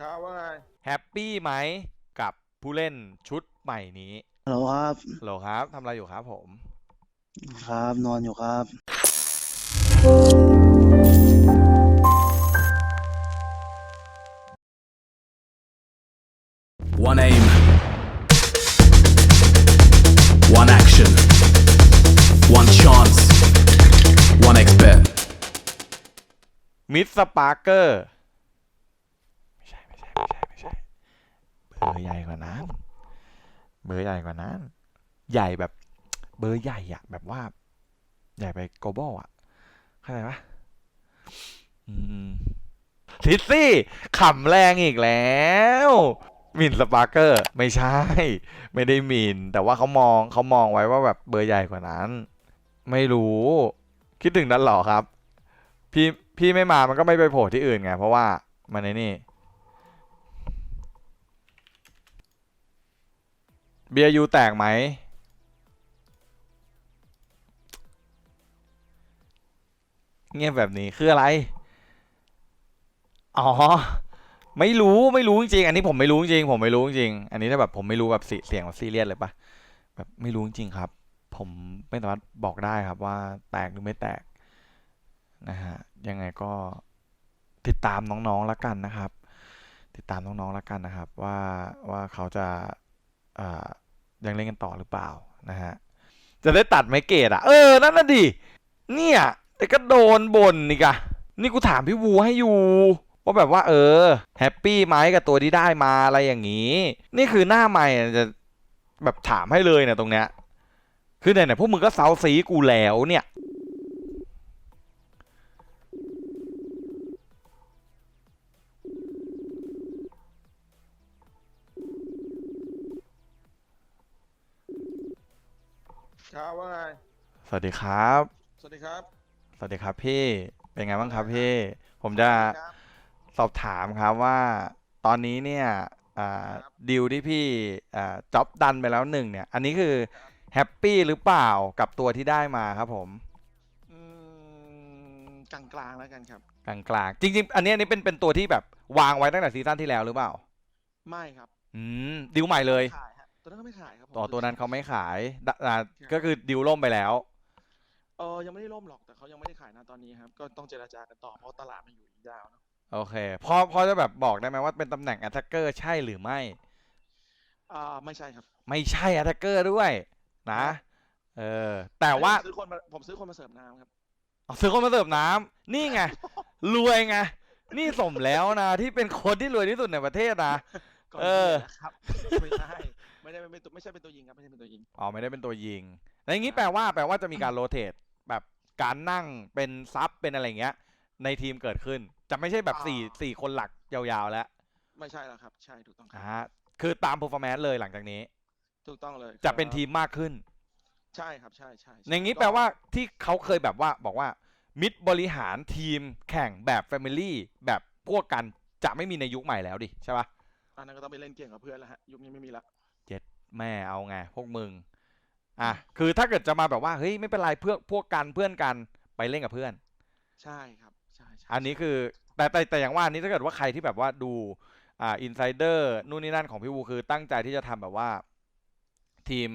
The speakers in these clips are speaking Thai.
ครับว่าไงแฮปปี้ไหมกับผู้เล่นชุดใหม่นี้ฮัลโหลครับโหลครับทำอะไรอยู่ครับผม ครับนอนอยู่ครับ One aim. One action. One chance. One expert. มิดสปาร์เกอร์ไม่ใช่ไม่ใช่ไม่ใช่ไม่ใช่เบอร์ใหญ่กว่านั้น เบอร์ใหญ่กว่านั้น ใหญ่แบบเบอร์ใหญ่อะแบบว่า ใหญ่ไป global อะเข้าใจปะอืมทิสซี่ขำแรงอีกแล้วมินสปาร์เกอร์ไม่ใช่ ไม่ได้มิน แต่ว่าเขามองเขามองไว้ว่าแบบเบอร์ใหญ่กว่านั้น ไม่รู้ คิดถึงนั้นหรอครับ พี่พี่ไม่มามันก็ไม่ไปโผล่ที่อื่นไง เพราะว่ามันในนี่ เบียร์ยูแตกไหม เงียบแบบนี้คืออะไร อ๋อ ไม่รู้ไม่รู้จริงอันนี้ผมไม่รู้จริงผมไม่รู้จริงอันนี้ถ้าแบบผมไม่รู้แบบเสียงแบบซีเรียสเลยปะแบบไม่รู้จริงครับ ผมไม่สามารถบอกได้ครับว่าแตกหรือไม่แตกนะฮะยังไงก็ติดตามน้องๆแล้วกันนะครับ ติดตามน้องๆแล้วกันนะครับ ว่าว่าเขาจะ ยังเล่นกันต่อหรือเปล่านะฮะจะได้ตัดไหมเกตอะ เออ นั่นน่ะดิ เนี่ย แต่ก็โดนบ่นนี่กะ นี่กูถามพี่วูให้อยู่ว่าแบบว่า เออ แฮปปี้ไหมกับตัวที่ได้มาอะไรอย่างนี้ นี่คือหน้าใหม่จะแบบถามให้เลยเนี่ยตรงเนี้ย คือไหนๆพวกมึงก็เซาซีกูแล้วเนี่ย ครับว่าไงสวัสดีครับ สวัสดีครับสวัสดีครับพี่ เป็นไงบ้างครับพี่ ผมจะครับ สอบถามครับว่าตอนนี้เนี่ยอ่าครับดีลที่พี่อ่าจ็อบดันไปแล้วหนึ่งเนี่ย อันนี้คือแฮปปี้หรือเปล่ากับตัวที่ได้มาครับผม อืมกลางกลางๆแล้วกันครับ กลางๆ จริง ๆ อันนี้อันนี้เป็นเป็นตัวที่แบบวางไว้ตั้งแต่ซีซั่นที่แล้วหรือเปล่า ไม่ครับอืมดิวใหม่เลยไม่ขายฮะ ตัวนั้นก็ไม่ขายครับผมต่อตัวนั้นเขาไม่ขายดะอ่าก็คือดิวล่มไปแล้ว เออยังไม่ได้ล่มหรอกแต่เขายังไม่ได้ขายนะตอนนี้ครับ ก็ต้องเจรจากันต่อเพราะตลาดมันอยู่อีกยาวเนอะโอเคพอพอจะแบบบอกได้ไหมว่าเป็นตำแหน่ง a t t a c k e r ใช่หรือไม่ อ่าไม่ใช่ครับไม่ใช่ a t t a c k e r ด้วย นะเออแต่ว่าผมซื้อคนมาผมซื้อคนมาเสิร์ฟน้ำครับอ๋อซื้อคนมาเสิร์ฟน้ำนี่ไง รวยไง นี่สมแล้วนะ ที่เป็นคนที่รวยที่สุดในประเทศนะ ก่อนเออ ที่จะครับ ไม่ใช่ ไม่ได้ไม่ตัวไม่ใช่เป็นตัวยิงครับไม่ใช่เป็นตัวยิงอ๋อไม่ได้เป็นตัวยิงแล้วอย่างนี้แปลว่าแปลว่าจะมีการโรเตทแบบการนั่งเป็นซับเป็นอะไรอย่างเงี้ย ในทีมเกิดขึ้น จะไม่ใช่แบบสี่สี่คนหลักยาวๆแล้ว ไม่ใช่แล้วครับ ใช่ถูกต้องครับอ่าคือตาม performance เลยหลังจากนี้ ถูกต้องเลยจะเป็นครับทีมมากขึ้น ใช่ครับใช่ใช่ใช่อย่างนี้ก็แปลว่าที่เขาเคยแบบว่าบอกว่ามิดบริหารทีมแข่งแบบ Family แบบพวกกันจะไม่มีในยุคใหม่แล้วดิใช่ปะอันนั้นก็ต้องไปเล่นเกมกับเพื่อนแล้วฮะยุคนี้ไม่มีละ แม่เอาไงพวกมึงอะคือถ้าเกิดจะมาแบบว่าเฮ้ยไม่เป็นไรเพื่อพวกกันเพื่อนกันไปเล่นกับเพื่อน ใช่ครับใช่ใช่อันนี้คือแต่แต่แต่อย่างว่าอันนี้ถ้าเกิดว่าใครที่แบบว่าดูอ่าอินไซเดอร์นู่นนี่นั่นของพี่วูคือตั้งใจที่จะทำแบบว่า ทีม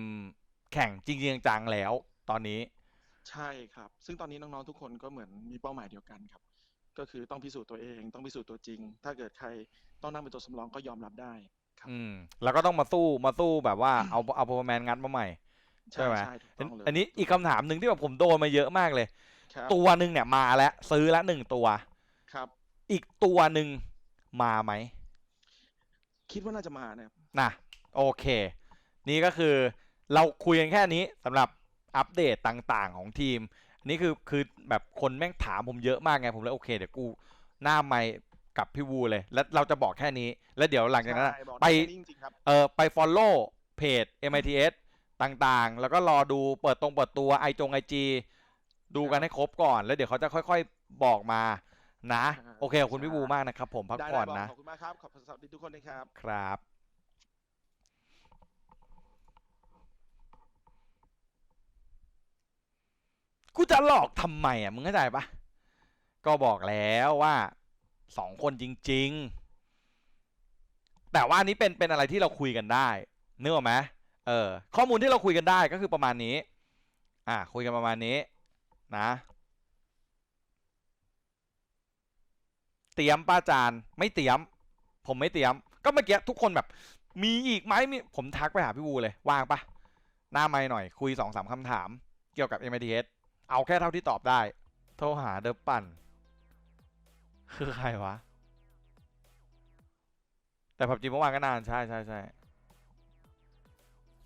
แข่งจริงๆจังๆแล้วตอนนี้ ใช่ครับ ซึ่งตอนนี้น้องๆทุกคนก็เหมือนมีเป้าหมายเดียวกันครับ ก็คือต้องพิสูจน์ตัวเอง ต้องพิสูจน์ตัวจริง ถ้าเกิดใครต้องนั่งเป็นตัวสำรองก็ยอมรับได้ครับ อืม แล้วก็ต้องมาสู้มาสู้แบบว่าเอาเอา performance งัดมาใหม่ ใช่ไหมใช่ถูกอันต้องเลยอันนี้อีกคำถามหนึ่งที่แบบผมโดนมาเยอะมากเลย ครับตัวหนึ่งเนี่ยมาแล้วซื้อละหนึ่งตัว ครับ อีกตัวหนึ่งมาไหมคิดว่าน่าจะมานะครับ นะโอเค นี่ก็คือเราคุยกันแค่นี้สำหรับอัปเดตต่างๆของทีมอันนี้คือคือแบบคนแม่งถามผมเยอะมากไงผมเลยโอเคเดี๋ยวกูหน้าไมค์ กับพี่วูเลย แล้วเราจะบอกแค่นี้ แล้วเดี๋ยวหลังจากนั้นอะใช่บอกไปได้แค่นี้จริงๆครับเออไป follow เพจ MITS ต่างๆ แล้วก็รอดูเปิดตรงเปิดตัวไอจงไอจีดูกันให้ครบก่อน แล้วเดี๋ยวเขาจะค่อยๆบอกมานะ โอเคขอบคุณพี่วูมากนะครับ ผมพักได้ผ่อนได้บนะ ขอบคุณมากครับ ขอบคุณสวัสดีทุกคนนะครับ ครับกูจะหลอกทำไมอะ มึงเข้าใจปะก็บอกแล้วว่า สองคนจริง ๆ แต่ว่าอันนี้เป็นเป็นอะไรที่เราคุยกันได้นึกออกไหมเออข้อมูลที่เราคุยกันได้ก็คือประมาณนี้ อ่าคุยกันประมาณนี้นะเตรียมป้าจานไม่เตรียม ผมไม่เตรียม ก็เมื่อกี้ทุกคนแบบ มีอีกไหมมีผมทักไปหาพี่วูเลยว่างปะหน้าไม่หน่อย คุยสองสามคำถาม เกี่ยวกับ m อ t s เอาแค่เท่าที่ตอบได้ โทรหาเดอะปั่น คือใครวะ แต่ผับจีเมื่อวานก็นาน ใช่ใช่ใช่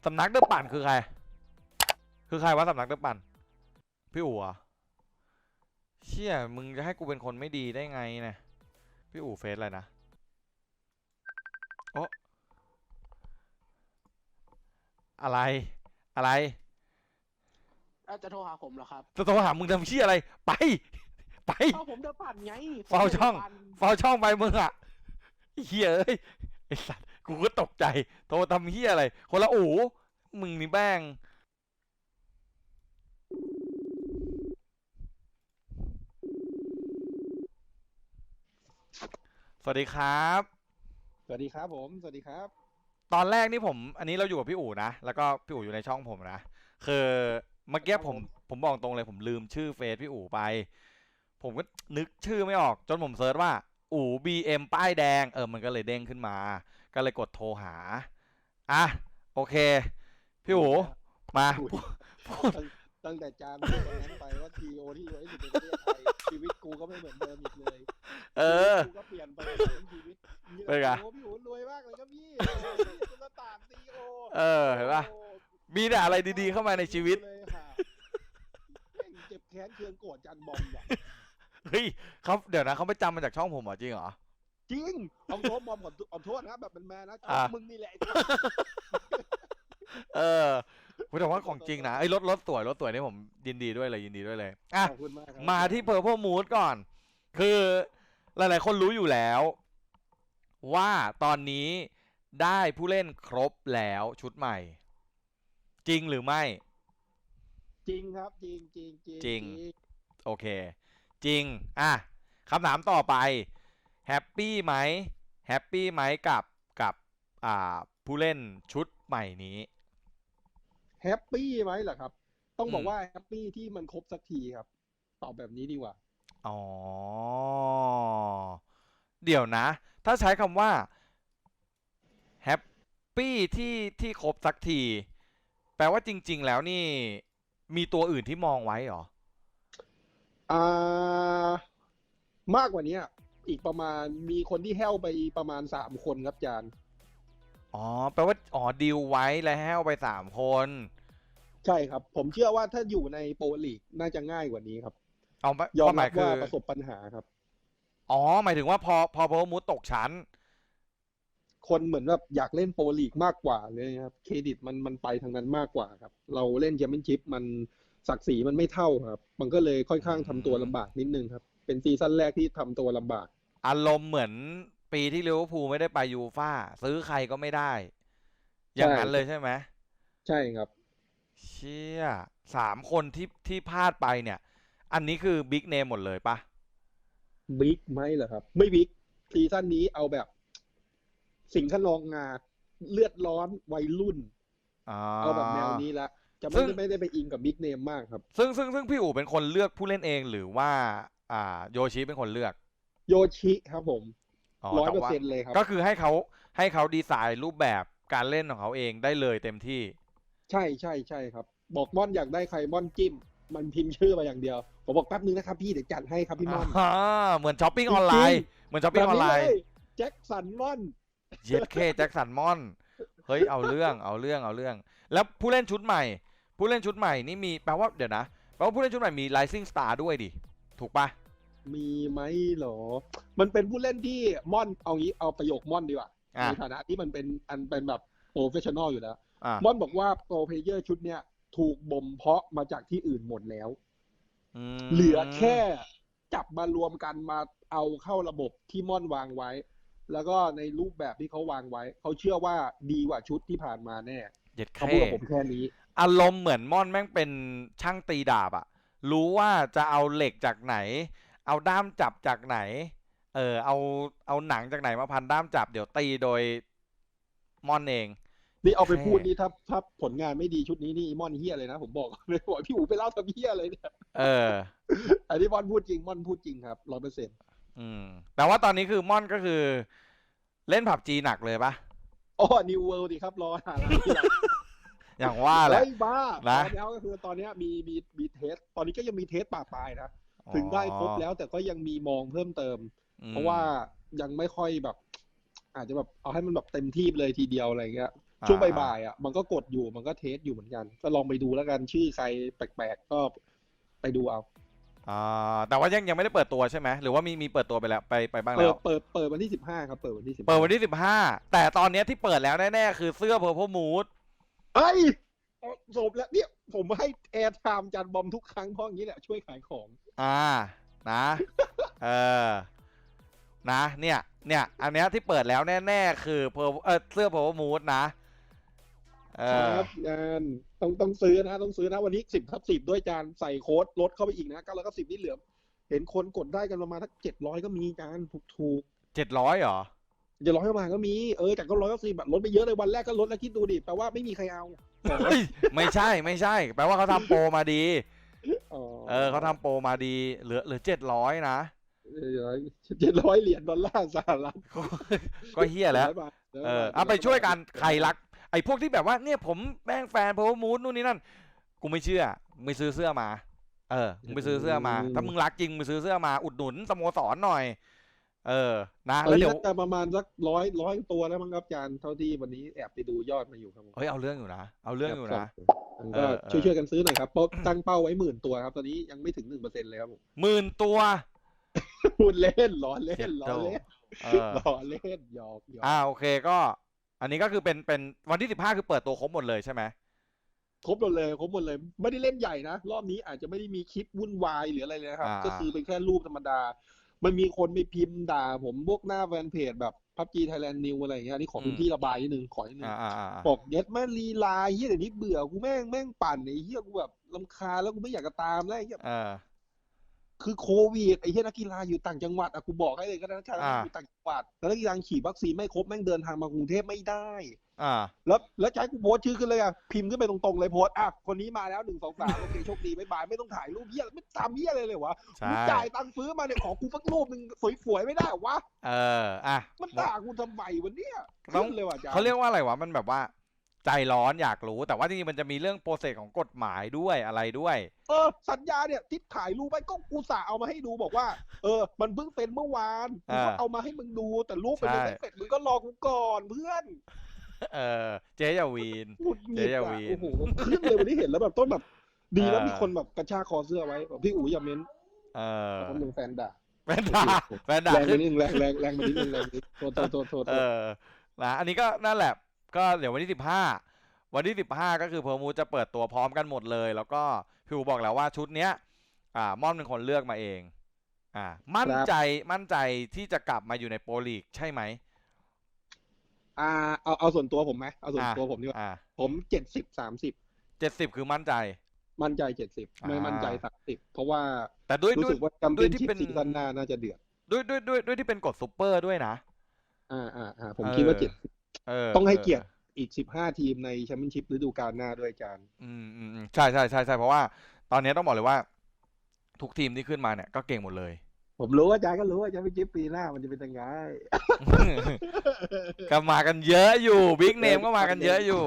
สำนักเดอะปั่นคือใคร คือใครวะสำนักเดอะปั่น พี่อู๋เหรอเชี่ยมึงจะให้กูเป็นคนไม่ดีได้ไงเนี่ยพี่อู๋เฟซอะไรนะโอะอะไร อะไรอาจจะโทรหาผมเหรอครับ จะโทรหามึงทำเชี่ยอะไร ไป ไปเอ้าผมเดินผ่านไงเฝ้าช่องผมดินผ่านเฝ้าช่องไปมึงอะเฮียเอ้ยไอสัตว์กูก็ตกใจ โทรทำเฮียอะไร คนละอู๋มึงนี่แบ้งสวัสดีครับ สวัสดีครับผม สวัสดีครับ ตอนแรกนี่ผม อันนี้เราอยู่กับพี่อู๋นะ แล้วก็พี่อู๋อยู่ในช่องผมนะ คือเมื่อกี้ผม ผมบอกตรงเลยผมลืมชื่อเฟซพี่อู๋ไป ผมก็นึกชื่อไม่ออก จนผมเซิร์ชว่า อู๋บีเอ็มป้ายแดง เออ มันก็เลยเด้งขึ้นมา ก็เลยกดโทรหา อะ โอเค พี่อู๋มาอุ๊ยพูดตั้งตั้งแต่จานพูดตรงนั้นไปว่าทีโอที่รวยที่สุดในประเทศไทยชีวิตกูก็ไม่เหมือนเดิมอีกเลย เออชีวิตกูก็เปลี่ยนไปทั้งชีวิตเป็นไงโอ้พี่อู๋รวยมากเลยครับพี่คุณละต่างซีโอเออเห็นปะมีแต่อะไรดีๆเข้ามาในชีวิตเลยค่ะแม่งเจ็บแค้นเคืองโกรธจันบอมว่ะ เฮ้ยเขาเดี๋ยวนะเขาไปจำมาจากช่องผมเหรอจริงเหรอ จริงเอาโทษบอมขอขอโทษนะแบบเป็นแมนนะอะ มึงนี่แหละไอ้สัสเออผมแต่ว่าของจริงนะไอ้ยรถรถสวยรถสวยนี่ผมยินดีด้วยเลยยินดีด้วยเลยอะ ขอบคุณมากครับมาที่ Purple Mood ก่อน คือหลาย ๆ คนรู้อยู่แล้ว ว่าตอนนี้ได้ผู้เล่นครบแล้วชุดใหม่ จริงหรือไม่ จริงครับ จริงจริงจริงจริง โอเค จริง อะคำถามต่อไปแฮปปี้ไหมแฮปปี้ไหมกับกับอ่าผู้เล่นชุดใหม่นี้แฮปปี้ไหมเหรอครับ ต้องบออืกมว่าแฮปปี้ที่มันครบสักทีครับ ตอบแบบนี้ดีกว่า อ๋อ เดี๋ยวนะ ถ้าใช้คำว่าแฮปปี้ที่ที่ครบสักที แปลว่าจริง ๆ แล้วนี่ มีตัวอื่นที่มองไว้เหรอ อ่ามากกว่านี้อีกประมาณมีคนที่แห้วไปประมาณสามคนครับอาจารย์อ๋อแปลว่าอ๋อดีลไว้แล้วให้เอาไปสามคน ใช่ครับ ผมเชื่อว่าถ้าอยู่ในโปรลีกน่าจะง่ายกว่านี้ครับเอาไปยอมความหรัมาบยคืว่าอประสบปัญหาครับ อ๋อ หมายถึงว่าพอพอพอมูดตกชั้น คนเหมือนแบบอยากเล่นโปรลีกมากกว่าเลยครับ เครดิตมันมันไปทางนั้นมากกว่าครับ เราเล่นแชมเปี้ยนชิพมัน ศักดิ์ศรีมันไม่เท่าครับ มันก็เลยค่อนข้างทำตัวลำบากนิดนึงครับ เป็นซีซั่นแรกที่ทำตัวลำบาก อารมณ์เหมือนปีที่ลิเวอร์พูลไม่ได้ไปยูฟ่าซื้อใครก็ไม่ได้ อย่างนั้นเลยใช่ไหมใช่ครับ เชี่ยสามคนที่ที่พลาดไปเนี่ย อันนี้คือบิ๊กเนมหมดเลยปะบิ๊กไหมเหรอครับ ไม่บิ๊กซีซั่นนี้เอาแบบ สิงห์ขนองงาเลือดร้อนวัยรุ่นอ๋อเอาแบบแนวนี้ละ จะซึ่ไม่งได้ไม่ได้ไปอิงกับบิ๊กเนมมากครับ ซึ่งซึ่งซึ่งพี่อู๋เป็นคนเลือกผู้เล่นเองหรือว่า อ่าโยชิเป็นคนเลือกโยชิครับผมอ๋อร้อยแต่เปอร์ว่าเซ็นต์เลยครับ ก็คือให้เขาให้เขาดีไซน์รูปแบบการเล่นของเขาเองได้เลยเต็มที่ ใช่ใช่ใช่ครับ บอกม่อนอยากได้ใครม่อนจิ้ม มันพิมพ์ชื่อมาอย่างเดียว ผมบอกแป๊บนึงนะครับพี่เดี๋ยวจัดให้ครับพี่ม่อน อ่าเหมือนช้อปปิ้งออนไลน์เหมือนช้อปปิ้งออนไลน์แบบแจ็คสันม่อน เย็ดเคแจ็คสันมอน เฮ้ย เอาเรื่อง เอาเรื่อง เอาเรื่อง แล้วผู้เล่นชุดใหม่ ผู้เล่นชุดใหม่นี่มีแปลว่าเดี๋ยวนะแปลว่าผู้เล่นชุดใหม่มี Rising Star ด้วยดิ ถูกปะมีไหมเหรอ มันเป็นผู้เล่นที่ม่อนเอางี้เอาประโยคม่อนดีกว่าอะในฐานะที่มันเป็นอันเป็นแบบโปรเฟชชั่นอลอยู่แล้วอ่าม่อนบอกว่าโปรเพลเยอร์ชุดเนี้ยถูกบ่มเพาะมาจากที่อื่นหมดแล้วมเหลือแค่จับมารวมกันมาเอาเข้าระบบที่ม่อนวางไว้ แล้วก็ในรูปแบบที่เขาวางไว้ เขาเชื่อว่าดีกว่าชุดที่ผ่านมาแน่เย็ดเคเขาพูดกับผมแค่นี้ อารมณ์เหมือนม่อนแม่งเป็นช่างตีดาบอะรู้ว่าจะเอาเหล็กจากไหน เอาด้ามจับจากไหน เออเอาเอาหนังจากไหนมาพันด้ามจับ เดี๋ยวตีโดยม่อนเอง นี่เอาไปแค่พูดนี่ถ้าถ้าผลงานไม่ดีชุดนี้นี่อีมอนเฮียเลยนะผมบอกเลยบอกพี่อู๋ไปเล่าทำเฮียอะไรเนี่ยเออ อันนี้มอนพูดจริงมอนพูดจริงครับร้อยเปอร์เซ็นต์อืมแต่ว่าตอนนี้คือม่อนก็คือ เล่นผับจีหนักเลยปะอ๋อนิวเวิลด์ดิครับรอหาร้านที่หลัง อย่างว่าแหละ เฮ้ยบ้านะ ตอนนี้ก็คือตอนเนี้ยมีมีมีเทส ตอนนี้ก็ยังมีเทสป่าปลายนะ ถึงได้ครบแล้วแต่ก็ยังมีมองเพิ่มเติม อืมเพราะว่ายังไม่ค่อยแบบ อาจจะแบบเอาให้มันแบบเต็มที่ไปเลยทีเดียวอะไรเงี้ย ช่วงบ่ายๆอะมันก็กดอยู่มันก็เทสอยู่เหมือนกัน ก็ลองไปดูแล้วกันชื่อใครแปลกๆก็ไปดูเอาอ่าแต่ว่ายังยังไม่ได้เปิดตัวใช่ไหมหรือว่ามีมีเปิดตัวไปแล้วไปไปบ้างเปิแล้ดว เปิดเปิดวันที่สิบห้าครับเปิดวันที่สิบเปิดวันที่สิบห้าแต่ตอนเนี้ยที่เปิดแล้วแน่ ๆ คือเสื้อ Purple Mood เฮ้ยเอาจบแล้วเนี่ยผมให้แอร์ไทม์จันบอมทุกครั้งเพราะอย่างนี้แหละช่วยขายของ อ่า นะ เออ นะ เนี่ย เนี่ย อันเนี้ยที่เปิดแล้วแน่ ๆ คือ Purple เออเสื้อ Purple Mood นะ เอคอรับงานต้องต้องซื้อนะ ต้องซื้อนะ วันนี้สิบทับสิบด้วยจานใส่โค้ดลดเข้าไปอีกนะเก้าร้อยเก้าสิบนี่เหลือ เห็นคนกดได้กันประมาณทักเจ็ดร้อยก็มีจานถูกถูกเจ็ดร้อยเหรอเจ็ดร้อยประมาณก็มีเออจากก็ร้อยเก้าสิบลดไปเยอะเลยวันแรกก็ลดแล้วคิดดูดิแปลว่าไม่มีใครเอาเฮ้ยไม่ใช่ไม่ใช่ แปลว่าเขาทำโปรมาดีอ๋อเออเขาทำโปรมาดีเหลือเหลือเจ็ดร้อยนะเจ็ดร้อยเหรียญดอลลาร์สหรัฐก็เฮียแล้ว700บาทเออเอาไปช่วยกันใครรัก ไอ้พวกที่แบบว่าเนี่ยผมแม่งแฟน Purple Mood นู่นนี่นั่นกูไม่เชื่อมึงไปซื้อเสื้อมา เออมึงไปซื้อเสื้อมา ถ้ามึงรักจริงมึงไปซื้อเสื้อมาอุดหนุนสโมสรหน่อย เออนะตอนแล้วนี้เดี๋ยว น่าจะประมาณสักร้อยร้อยตัวแล้วมั้งครับจานเท่าที่วันนี้แอบไปดูยอดมาอยู่ครับผมเฮ้ยเอาเรื่องอยู่นะ เอาเรื่องอยู่นะครับเอก็อช่วยช่วยๆกันซื้อหน่อยครับเพราะตั้งเป้าไว้หมื่นตัวครับ ตอนนี้ยังไม่ถึงหนึ่งเปอร์เซ็นต์เลยครับผม หมื่นตัวพูดเล่นล้อเล่เจ็นดล้อโจ้เล่นเออล้อเล่นหยอกหยอกอ่าโอเคก็ อันนี้ก็คือเป็นเป็นวันที่สิบห้าคือเปิดตัวครบหมดเลยใช่ไหมครบหมดเลยครบหมดเลยไม่ได้เล่นใหญ่นะ รอบนี้อาจจะไม่ได้มีคลิปวุ่นวายหรืออะไรเลยนะครับอ่าก็คือเป็นแค่รูปธรรมดา มันมีคนไปพิมพ์ด่า ผมพวกหน้าแฟนเพจแบบพับจีไทยแลนด์นิวอะไรอย่างเงี้ยอันนี่ขอพื้นที่ระบายนิดนึงขอนิดนึงอ่าอ่าอ่าอ่าบอกเย็ดแม่งลีลาเฮียเดี๋ยวนี้เบื่อกูแม่งแม่งปั่นไอ้เฮียกูแบบลำคาญแล้วกูไม่อยากจะตามแล้วไอ้เฮียเออคือโควิดไอ้เฮียนักกีฬาอยู่ต่างจังหวัดอะกูบอกให้เลยก็ได้นักกีฬาอ่าอยู่ต่างจังหวัดแล้วนักกีฬาฉีดวัคซีนไม่ครบแม่งเดินทางมากรุงเทพไม่ได้ อ่า แล้วแล้วจะให้กูโพสต์ชื่อขึ้นเลยอะพิมพ์ขึ้นไปตรงๆเลยโพสต์อะคนนี้มาแล้วหนึ่งสองสามโอเคโชคดีบ๊ายบายไม่ต้องถ่ายรูปเฮียไม่ทำเฮียอะไรเลยวะใช่กูจ่ายตังค์ซื้อมาเนี่ยขอกูสักรูปหนึ่งสวยๆไม่ได้เหรอวะเอออะ มันด่ากูทำไมวันเนี้ยต้อง ขึ้นเลยว่ะจ๊ะเขาเรียกว่าอะไรวะ มันแบบว่า ใจร้อนอยากรู้ แต่ว่าจริงๆมันจะมีเรื่องโปรเซสของกฎหมายด้วยอะไรด้วย เออสัญญาเนี่ยที่ถ่ายรูปไปก็กูสาเอามาให้ดูบอกว่า เออ มันเพิ่งเป็นเมื่อวานกูก็อ่าเอามาให้มึงดูแต่รูปมันยังใช่ ไม่เสร็จมึงก็รอกูก่อนเพื่อน เออเจ๊อยาวีน หงุดหงิดเจ๊อย่าอะวีน โอ้โหขึ้นเลยวันนี้เห็นแล้วแบบต้นแบบ ดีแล้วเออมีคนแบบกระชากคอเสื้อไว้บอกพี่อู๋อย่าเม้นเออเพราะมึงแฟนด่าแฟนด่าแฟนด่าแรงไปขึ้นนิดนึงแรงแรงแรงไปนิดนึงแรงไปนิดโทษโทษโทษโทษเออนะอันนี้ก็นั่นแหละ ก็เดี๋ยววันที่สิบห้าวันที่สิบห้าก็คือเพอร์มูจะเปิดตัวพร้อมกันหมดเลย แล้วก็พี่อูบอกแล้วว่าชุดเนี้ย อ่าม่อนเป็นคนเลือกมาเอง อ่า มั่นใจมั่นใจที่จะกลับมาอยู่ในโปรลีกใช่ไหม อ่าเอาเอาส่วนตัวผมไหมเอาส่วนอ่าตัวผมดีกว่า อ่าผมเจ็ดสิบสามสิบเจ็ดสิบคือมั่นใจ มั่นใจเจ็ดสิบไม่อ่ามั่นใจสามสิบเพราะว่าแต่ด้วยรู้ด้วยสึกว่าแชมด้เปี้วยยนที่ชิพเป็นซีซั่นหน้าน่าจะเดือดด้วยด้วยด้วยด้วยที่เป็นกฎซูเปอร์ด้วยนะ อ่าอ่าอ่าผมเออคิดว่าเจ็ดสิบเออต้องให้ออเกียรติอีกสิบห้าทีมในแชมเปี้ยนชิพฤดูกาลหน้าด้วยจานอืมอืมอืมใช่ใช่ใช่ใช่เพราะว่า ตอนนี้ต้องบอกเลยว่า ทุกทีมที่ขึ้นมาเนี่ยก็เก่งหมดเลย ผมรู้ว่าจานก็รู้ว่าแชมเปี้ยนชิพปีหน้ามันจะเป็นยังไง ก็มากันเยอะอยู่บิ๊กเนมก็มากันเยอะอยู่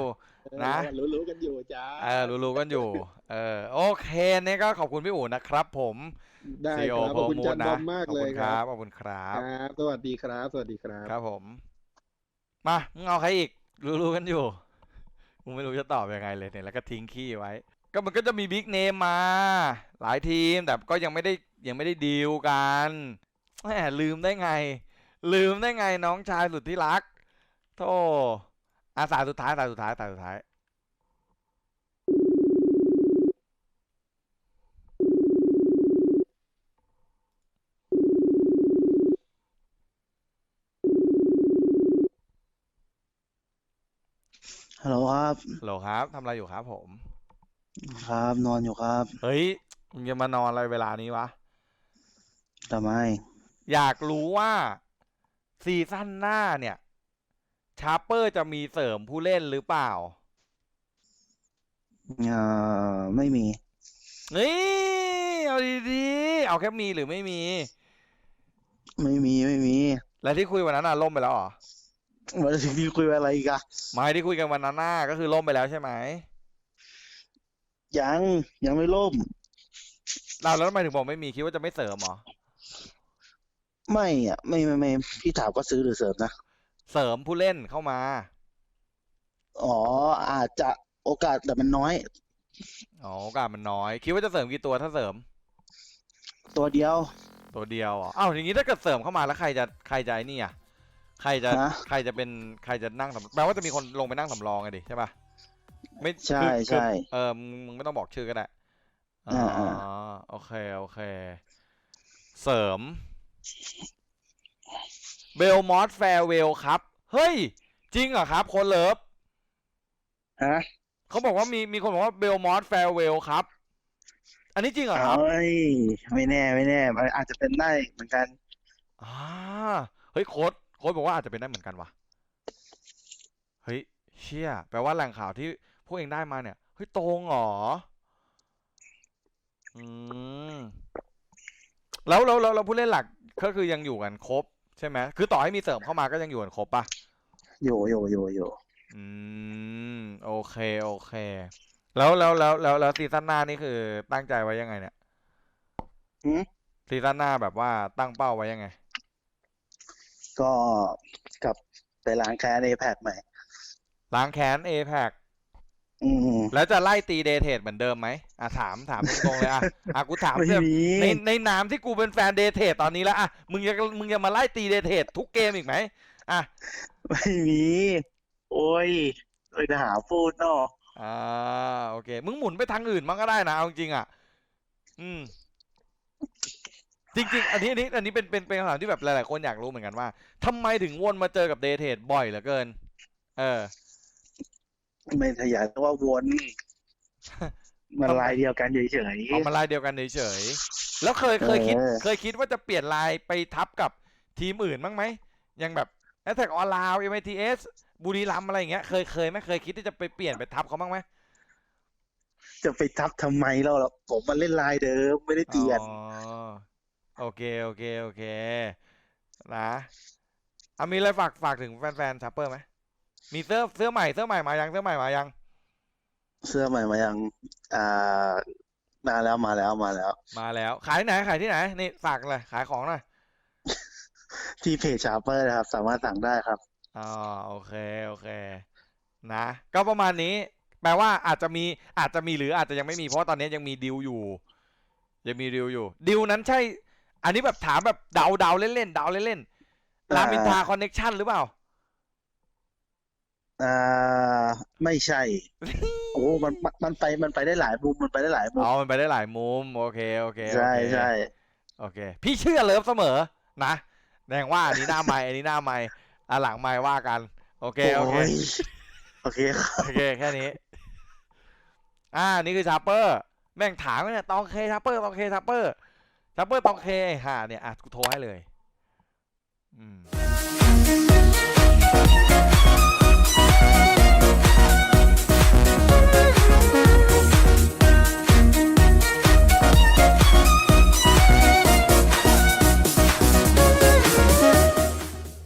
นะ รู้รู้ๆกันอยู่จ้าเออรู้ๆกันอยู่ เออโอเคเนี่ยก็ขอบคุณพี่อู๋นะครับ ผมได้ซีคโอรับขอบคุณมูจานนะบอมมากขอบเลคุยณคครัรับบขอบคุณครับครับสวัสดีครับ สวัสดีครับครับผม มามึงเอาใครอีก รู้ๆกันอยู่กูไม่รู้จะตอบยังไงเลยเนี่ยแล้วก็ทิ้งขี้ไว้ ก็มันก็จะมีบิ๊กเนมมา หลายทีมแต่ก็ยังไม่ได้ยังไม่ได้ดีลกันแหมลืมได้ไง ลืมได้ไงน้องชายสุดที่รักโธ่อาสายสุดท้ายสายสุดท้ายสายสุดท้ายฮัลโหลครับโหลครับทำอะไรอยู่ครับผม ครับ นอนอยู่ครับเฮ้ยมึงจะมานอนอะไรเวลานี้วะ ทำไม อยากรู้ว่าซีซั่นหน้าเนี่ย ชาร์เปอร์จะมีเสริมผู้เล่นหรือเปล่า เอ่อ ไม่มี นี่เอาดีๆ เอาแค่มีหรือไม่มี ไม่มีไม่มีแล้วที่คุยวันนั้นน่ะล่มไปแล้วเหรอ วันที่พี่คุยอะไรอีกอะไม่ที่คุยกันวันนั้นน่ะก็คือล่มไปแล้วใช่ไหม ยังยังไม่ล่ม เราแล้วทำไมถึงบอกไม่มีคิดว่าจะไม่เสริมเหรอ ไม่อะ ไม่ไม่ไม่พี่ถามก็ซื้อหรือเสริมนะ เสริมผู้เล่นเข้ามา อ๋อ อาจจะโอกาสแต่มันน้อย อ๋อโอกาสมันน้อย คิดว่าจะเสริมกี่ตัวถ้าเสริม ตัวเดียว ตัวเดียวเหรออ้าวอย่างนี้ถ้าเกิดเสริมเข้ามาแล้วใครจะใครจะไอ้นี่อะ ใครจะฮะ ใครจะเป็นใครจะนั่งสำแปลว่าจะมีคนลงไปนั่งสำรองไงดิใช่ปะ ไม่ใช่คือคือใช่เออมึงมึงไม่ต้องบอกชื่อก็ได้อ๋ออ่าอ่า โอเค โอเค เสริม เบลมอสแฟร์เวลครับ เฮ้ย จริงเหรอครับ คนเลิฟฮะเขาบอกว่ามีมีคนบอกว่าเบลมอสแฟร์เวลครับ อันนี้จริงเหรอครับ เอ้ยไม่แน่ไม่แน่มันอาจจะเป็นได้เหมือนกัน อ่าเฮ้ยโค้ดโค้ดบอกว่าอาจจะเป็นได้เหมือนกันว่ะเฮ้ยเชี่ยแปลว่าแหล่งข่าวที่ พวกเองได้มาเนี่ยเฮ้ยตรงเหรออืมแล้วแล้วแล้วแล้วผู้เล่นหลักก็คือยังอยู่กันครบ ใช่ไหมคือต่อให้มีเสริมเข้ามาก็ยังอยู่กันครบปะอยู่อยู่อยู่อยู่อืมโอเคโอเค แล้วแล้วแล้วแล้วแล้วซีซั่นหน้านี่คือตั้งใจไว้ยังไงเนี่ยหืมซีซั่นหน้าแบบว่าตั้งเป้าไว้ยังไง ก็กลับไปล้างแค้นในแพกใหม่ ล้างแค้นเอแพค อืม แล้วจะไล่ตีเดทเทดเหมือนเดิมไหมอะถามถามตรงๆเลยอะอะกูถามไม่เรื่องมี ในในนามที่กูเป็นแฟนเดทเทดตอนนี้แล้วอะมึงจะมึงจะมาไล่ตีเดทเทดทุกเกมอีกไหมอะไม่มี โอ้ยเอ้ยจะหาพูดเนาะอ่าโอเค มึงหมุนไปทางอื่นมั้งก็ได้นะเอาจริงๆอะอืม จริงๆ อันนี้อันนี้อันนี้เป็นเป็นเป็นคำถามที่แบบหลายๆคนอยากรู้เหมือนกันว่าทำไมถึงวนมาเจอกับเดทเทดบ่อยเหลือเกิน เออ ไม่ขยายว่าวนมันลายเดียวกันเฉยเอามาลายเดียวกันเฉยๆแล้วเคยเคยคิดเออเคยคิดว่าจะเปลี่ยนลายไปทับกับทีมอื่นบ้างไหมยังแบบแอตแทกออนไลน์ MITS บุรีรัมย์อะไรอย่างเงี้ย เคยเคยไหมเคยคิดที่จะไปเปลี่ยนไปทับเขาบ้างไหมๆจะไปทับทำไมเราล่ะผมมาเล่นลายเดิมไม่ได้เปลี่ยนอ๋อโอเคโอเคโอเคนะอะมีอะไรฝากฝากถึงแฟนๆชัปเปอร์ไหม มีเสื้อเสื้อใหม่เสื้อใหม่มายังเสื้อใหม่มายัง เสื้อใหม่มายัง อ่า มาแล้วมาแล้วมาแล้ว มาแล้วขายที่ไหนขายที่ไหนนี่ฝากเลยขายของหน่อยที่เพจชาร์เปอร์นะครับ สามารถสั่งได้ครับอ๋อโอเคโอเค นะ ก็ประมาณนี้ แปลว่าอาจจะมีอาจจะมีหรืออาจจะยังไม่มีเพราะว่าตอนนี้ยังมีดิวอยู่ ยังมีดิวอยู่ดิวนั้นใช่ อันนี้แบบถามแบบเดาเดาเล่นเล่นๆเดาเล่นเล่นๆรามอินทราคอนเน็กชันหรือเปล่า อ่าไม่ใช่ โอ้มันมันมันไปมันไปได้หลายมุมมันไปได้หลายมุมอ๋อมันไปได้หลายมุม โอเคโอเคโอใช่เคใช่โอเค พี่เชื่อเลิฟเสมอนะแดงว่าอันนี้หน้าไม้อันนี้หน้าไม้อะหลังไม้ว่ากัน โอเคโอเคโอ้ยโอเคครับโอเคแค่นี้ อ่านี่คือชาร์เปอร์ แม่งถามเนี่ยตองเคชาร์เปอร์ตองเคชาร์เปอร์ชาร์เปอร์ตองเคไอ้ห่าเนี่ยอะกูโทรให้เลย